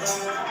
Música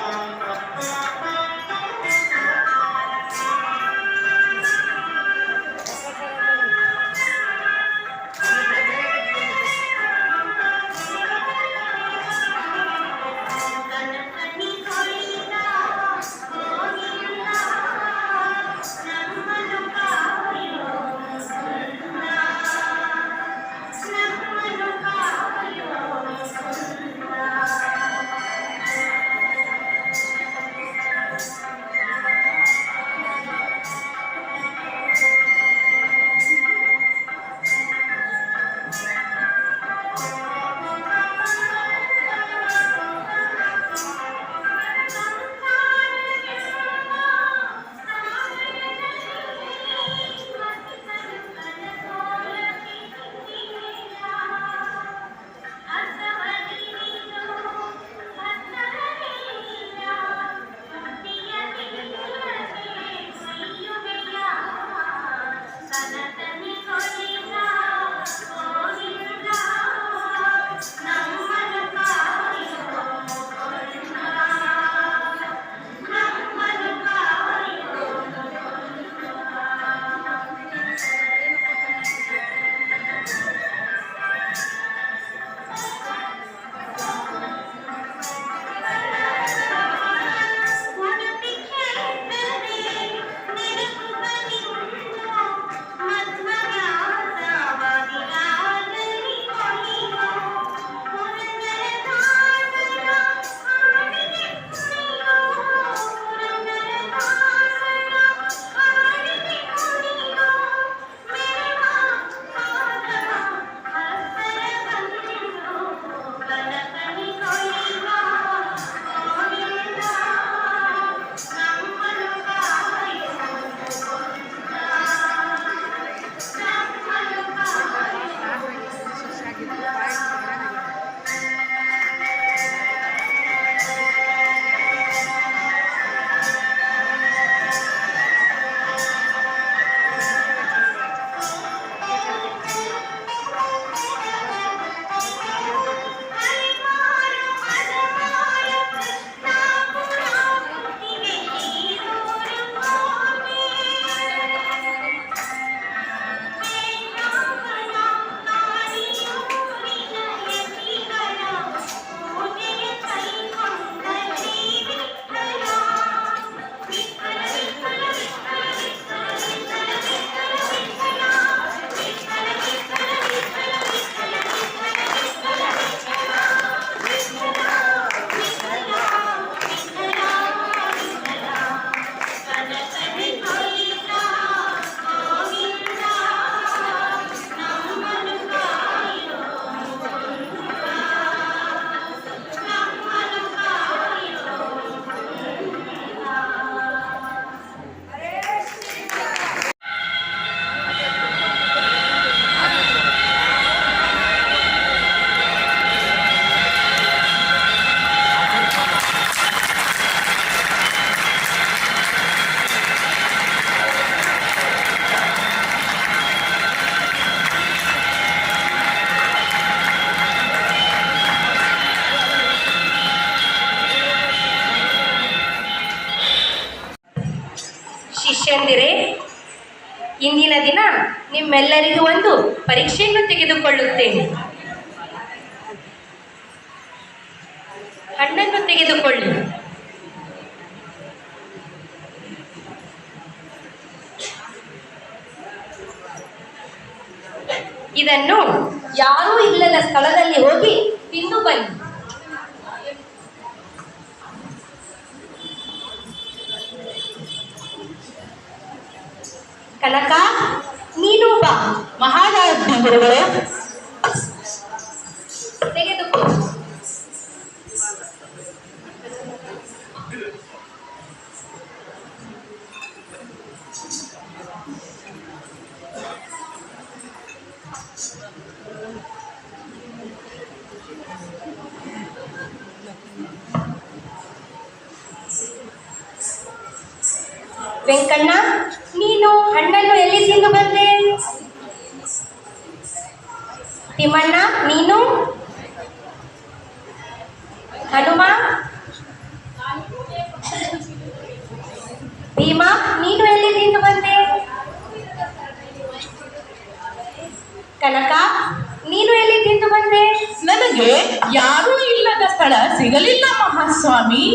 ನಿಮ್ಮೆಲ್ಲರಿಗೂ ಒಂದು ಪರೀಕ್ಷೆಯನ್ನು ತೆಗೆದುಕೊಳ್ಳುತ್ತೇನೆ. ಹಣ್ಣನ್ನು ತೆಗೆದುಕೊಳ್ಳಿ. ಇದನ್ನು ಯಾರೂ ಇಲ್ಲದ ಸ್ಥಳದಲ್ಲಿ ಹೋಗಿ ತಿಂದು ಬನ್ನಿ. ಕನಕ ನೀನು ಬಾ ಮಹಾರಾಜ್ಞೆ ಗುರುಗಳೇ. ತೆಗೆದುಕೋ. ವೆಂಕಣ್ಣ ನೀನು ಹಣ್ಣನ್ನು ಎಲ್ಲಿ ತಿಂದು ಬಂದೆ? ತಿಮ್ಮಣ್ಣ ನೀನು ಹನುಮ? ಭೀಮಾ, ನೀನು ಎಲ್ಲಿಂದ ಬಂದೆ? ಕನಕ, ನೀನು ಎಲ್ಲಿ ಎಲ್ಲಿಂದ ಬಂದೆ? ನನಗೆ ಯಾರೂ ಇಲ್ಲದ ಸ್ಥಳ ಸಿಗಲಿಲ್ಲ ಮಹಾಸ್ವಾಮಿ.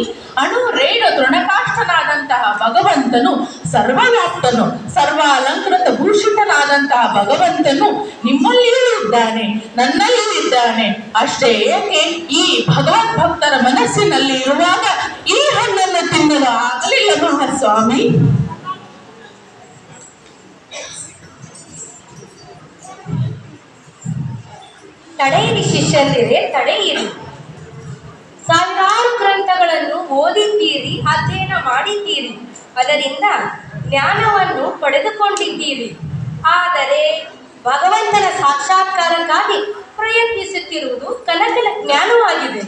ಅಣು ರೇಣು ತೃಣಕಾಷ್ಟನಾದಂತಹ ಭಗವಂತನು ಸರ್ವವ್ಯಾಪ್ತನು, ಸರ್ವಾಲಂಕೃತ ಭೂಷಿತನಾದಂತಹ ಭಗವಂತನು ನಿಮ್ಮಲ್ಲಿಯೂ ಇದ್ದಾನೆ, ನನ್ನಲ್ಲಿಯೂ ಇದ್ದಾನೆ. ಅಷ್ಟೇ ಏಕೆ? ಈ ಭಗವತ್ ಭಕ್ತರ ಮನಸ್ಸಿನಲ್ಲಿ ಇರುವಾಗ ಈ ಹಣ್ಣನ್ನು ತಿನ್ನಲು ಆಗಲಿಲ್ಲ ಮಹಾಸ್ವಾಮಿ ತಡೆಯಿರಿ ಶಿಷ್ಯರೇ ತಡೆಯಿರಿ. ಸಾವಿರಾರು ಗ್ರಂಥಗಳನ್ನು ಓದಿದ್ದೀರಿ ಅಧ್ಯಯನ ಮಾಡಿದ್ದೀರಿ. ಅದರಿಂದ ಜ್ಞಾನವನ್ನು ಪಡೆದುಕೊಂಡಿದ್ದೀರಿ. ಆದರೆ ಭಗವಂತನ ಸಾಕ್ಷಾತ್ಕಾರಕ್ಕಾಗಿ ಪ್ರಯತ್ನಿಸುತ್ತಿರುವುದು ಕನಕನ ಜ್ಞಾನವಾಗಿದೆ.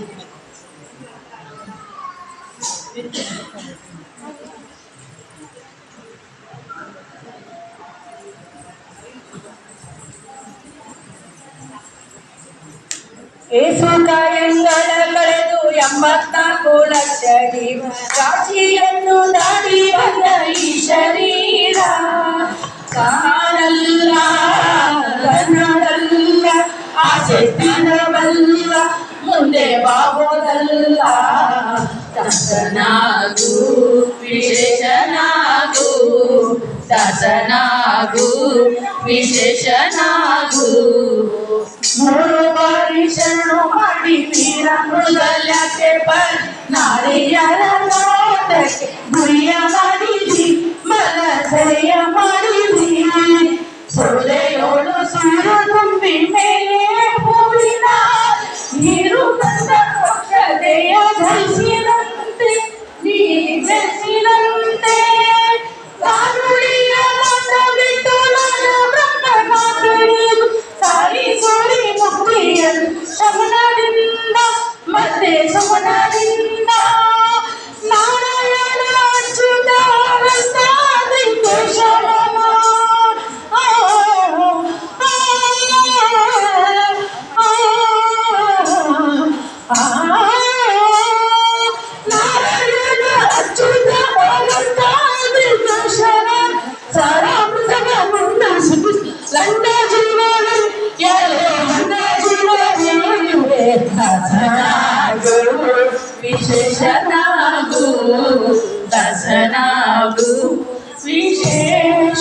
ಏಸುಕಾಯಂಗಳ ಕಳೆದು ಎಂಬತ್ನಾಲ್ಕು ಲಕ್ಷ ಜೀವ ರಾಶಿಯನ್ನು ದಾಟಿ ಬಂದ ಈ ಶರೀರ ಕಾಣಲ್ಲ ಕನ್ನಡಲ್ಲ ಆಸೆ ತಿನ್ನಬಲ್ಲ ಮುಂದೆ ಬಾಬೋದಲ್ಲ ದಾಸನಾಗು ವಿಶೇಷನಾಗು ದಾಸನಾಗು ವಿಶೇಷನಾಗು ಮೂರು ಬಾರಿ ಶರಣು ಮಾಡಿ ವೀರ ಮೃಗಲ್ಯಕ್ಕೆ ಬರ್ ನಾಳೆಯರ ನೋಟಕ್ಕೆ ಗುರಿಯ ಮಾಡಿದಿ ಮನಸೆಯ ಮಾಡಿದಿ ಸೊಲೆಯೋಳು ಸುರು ತುಂಬಿ ಮೇಲೆ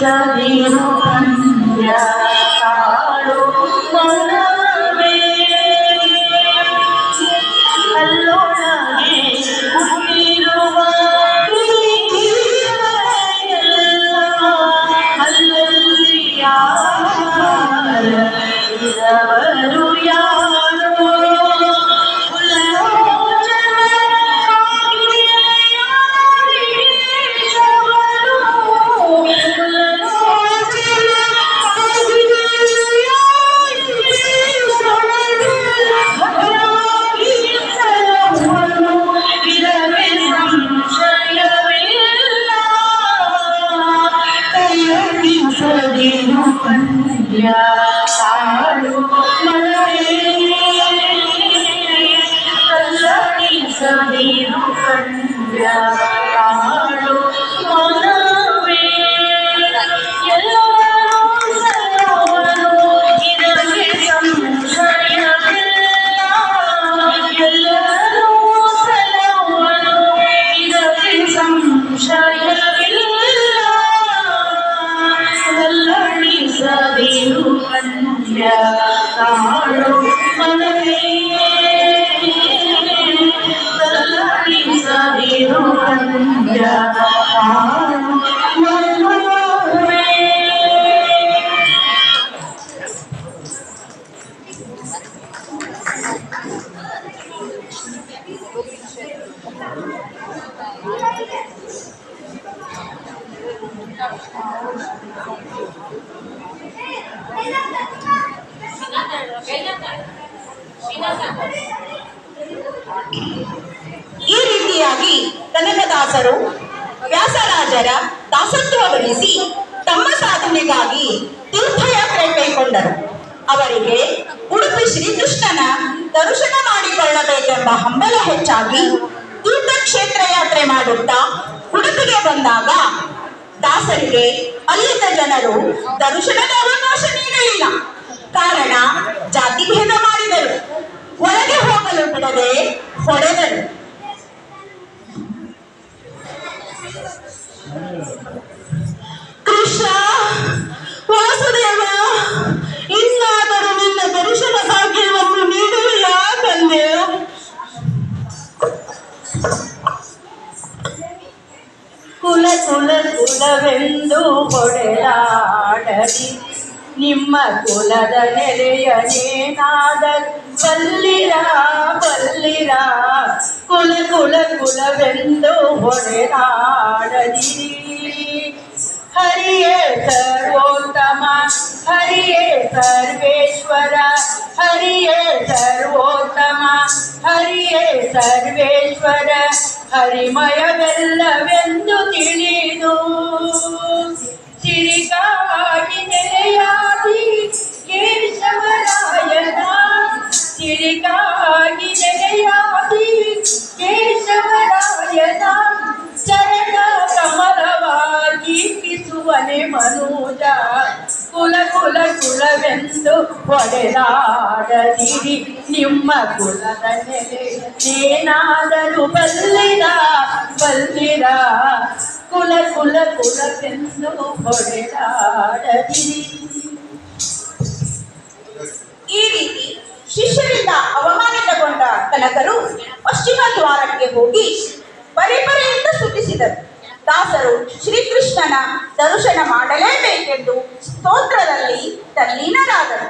Shadi Hanya. Yeah. ಈ ರೀತಿಯಾಗಿ ಕನಕದಾಸರು ವ್ಯಾಸರಾಜರ ದಾಸತ್ವ ತಮ್ಮ ಸಾಧನೆಗಾಗಿ ತೀರ್ಥಯಾತ್ರೆ ಕೈಗೊಂಡರು. ಅವರಿಗೆ ಉಡುಪಿ ಶ್ರೀಕೃಷ್ಣನ ದರ್ಶನ ಮಾಡಿಕೊಳ್ಳಬೇಕೆಂಬ ಹಂಬಲ ಹೆಚ್ಚಾಗಿ ತೀರ್ಥಕ್ಷೇತ್ರ ಯಾತ್ರೆ ಮಾಡುತ್ತಾ ಉಡುಪಿಗೆ ಬಂದಾಗ ದಾಸರಿಗೆ ಅಲ್ಲಿದ್ದ ಜನರು ದರ್ಶನದ ಅವಕಾಶ ನೀಡಲಿಲ್ಲ. ಕಾರಣ ಜಾತಿ ಭೇದ ಮಾಡಿದರು. ಹೊರಗೆ ಹೋಗಲು ಬಿಡದೆ ಹೊಡೆದರು. ಕೃಷ್ಣ, ವಾಸುದೇವ, ಇನ್ನಾದರೂ ನಿನ್ನ ದರ್ಶನ ಭಾಗ್ಯವನ್ನು ನೀಡಲಿಲ್ಲ ಯಾಕಂದೆ ಕುಲ ಕುಲ ಕುಲವೆಂದು ಹೊಡೆದಾಡಲಿ. ನಿಮ್ಮ ಕುಲದ ನೆಲೆಯನೇನಾದ ಬಲ್ಲಿರ ಬಲ್ಲಿರ. ಕುಲ ಕುಲ, ಕುಲವೆಂದು ಹೊಡೆದಾಡಲಿ. ಹರಿಯೇ ಸರ್ವೋತ್ತಮ, ಹರಿಯೇ ಸರ್ವೇಶ್ವರ. ಹರಿಯೇ ಸರ್ವೋತ್ತಮ, ಹರಿಯೇ ಸರ್ವೇಶ್ವರ. ಹರಿಮಯವೆಲ್ಲವೆಂದು ತಿಳಿದು ಸಿರಿಗಾಗಿ ನೆಲೆಯಾಗಿ ಕೇಶವರಾಯನ ಸಿರಿಗಾಗಿ ನೆಲೆಯಾಗಿ ಕೇಶವರಾಯನ ಚರಣ ಕಮಲವಾಗಿ ಕಿಸುವನೆ ಮನೋಜ ಕುಲ ಕುಲ ಕುಲವೆಂದು ಒಡೆದಾಡದಿರಿ. ನಿಮ್ಮ ಕುಲದ ನೆಲೆಯೇನಾದರೂ ಬಲ್ಲಿರ? ಬಲ್ಲಿರ? ಕುಲ ಕುಲ ಕುಲವೆಂದು ಒಡೆದಾಡದಿರಿ. ಈ ರೀತಿ ಶಿಷ್ಯರಿಂದ ಅವಮಾನಿತಗೊಂಡ ಕನಕರು ಪಶ್ಚಿಮ ದ್ವಾರಕ್ಕೆ ಹೋಗಿ ಪರಿಪರೆಯಿಂದ ಸ್ತುತಿಸಿದರು. ದಾಸರು ಶ್ರೀಕೃಷ್ಣನ ದರ್ಶನ ಮಾಡಲೇಬೇಕೆಂದು ಸ್ತೋತ್ರದಲ್ಲಿ ತಲ್ಲೀನರಾದರು.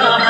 ಪರಮ